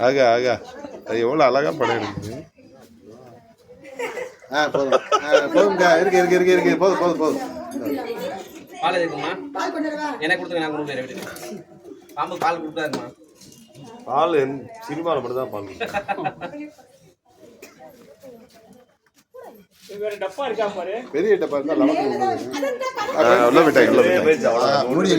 ஆகா ஆகா. அது எவ்வளோ அழகா படம் எடுக்குது. ஆ போதும். போதும்க்கா இருக்கு இருக்கு இருக்கு இருக்கு. போதும் போதும் போதும். பால் எதுக்குமா எனக்கு கொடுத்துங்க நான் கொடுக்குறேன் பாம்பு பால் கொடுத்தாருமா பால் சினிமாவில் மட்டும் தான் பால் பெரிய டப்பா இருந்தா லெவன் உள்ள விட்டாங்க உள்ள விட்டாங்க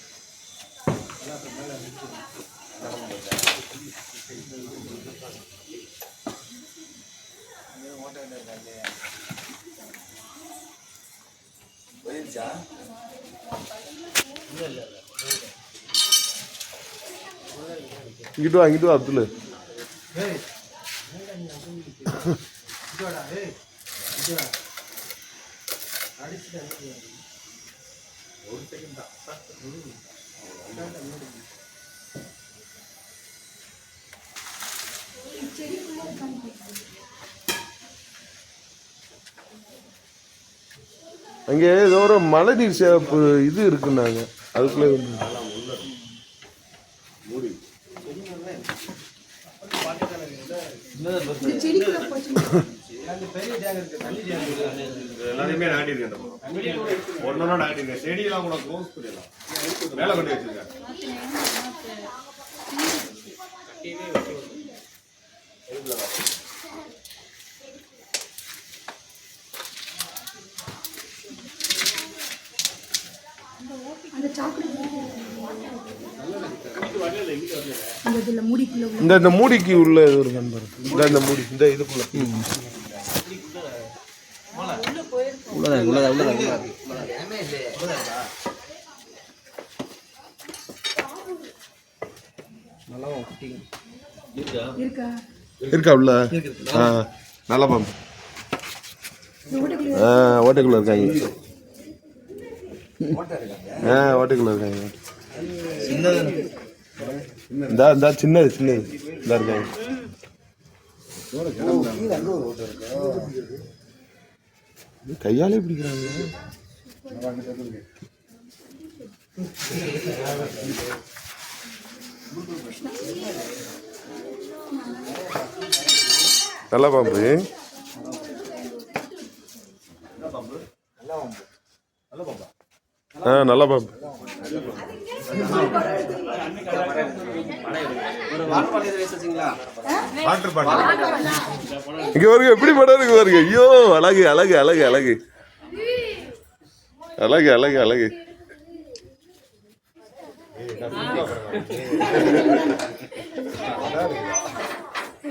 போச்சு இங்கிட்டு வா இங்கிட்டு வா அப்துல் அங்கே ஏதோ ஒரு மழைநீர் சேப்பு இது இருக்குன்னாங்க. அதுக்குள்ளே வந்து எல்லாத்தையுமே நாட்டிருக்கேன் இந்த பக்கம் ஒன்னொன்னா நாட்டிருக்கேன் செடியெல்லாம் கூட க்ளோஸ் பண்ணிடலாம். மேலே கொண்டு வச்சிருக்கேன். அந்த சாக்லேட் இந்த இந்த மூடிக்கு உள்ள ஒரு நண்பர். இந்த இந்த மூடி இந்த இதுக்குள்ள. இருக்கா? உள்ள? ஆ நல்ல பாம்பு ஆ ஓட்டைக்குள்ள இருக்காங்க. ஆ ஓட்டைக்குள்ள இருக்காங்க. இந்த இந்த சின்னது சின்னது. இந்த இருக்காங்க கையாலே பிடிக்கிறாங்க. நல்ல பாம்பு. ஆ நல்ல பாம்பு. இங்க பாருங்க எப்படி படம் இருக்கு பாருங்க. ஐயோ அழகு அழகு அழகு அழகு. அழகு அழகு அழகு.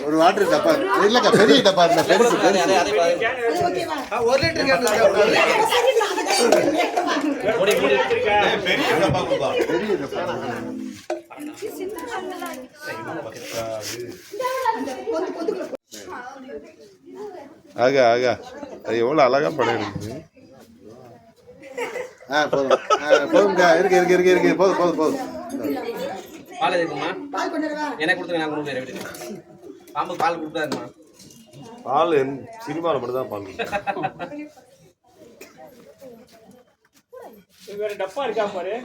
ஒரு வாட்டர் டப்பா. இல்லக்கா பெரிய டப்பா இருந்தா பெருசு ஒரு லிட்டர் ஆகா ஆகா. அது எவ்வளவு அழகா படம் எடுக்குது. ஆ போதும். போதும்க்கா இருக்கு இருக்கு இருக்கு இருக்கு. போதும் போதும் போதும். பால் எதுக்குமா எனக்கு கொடுத்துங்க நான் கொடுக்குறேன் வீட்டுக்கு பாம்பு பால் கொடுத்தாருமா பால் சினிமாவில் மட்டும் தான் பால்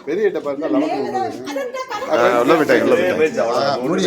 பெரிய டப்பா இருந்தா லெவன் உள்ள விட்டாங்க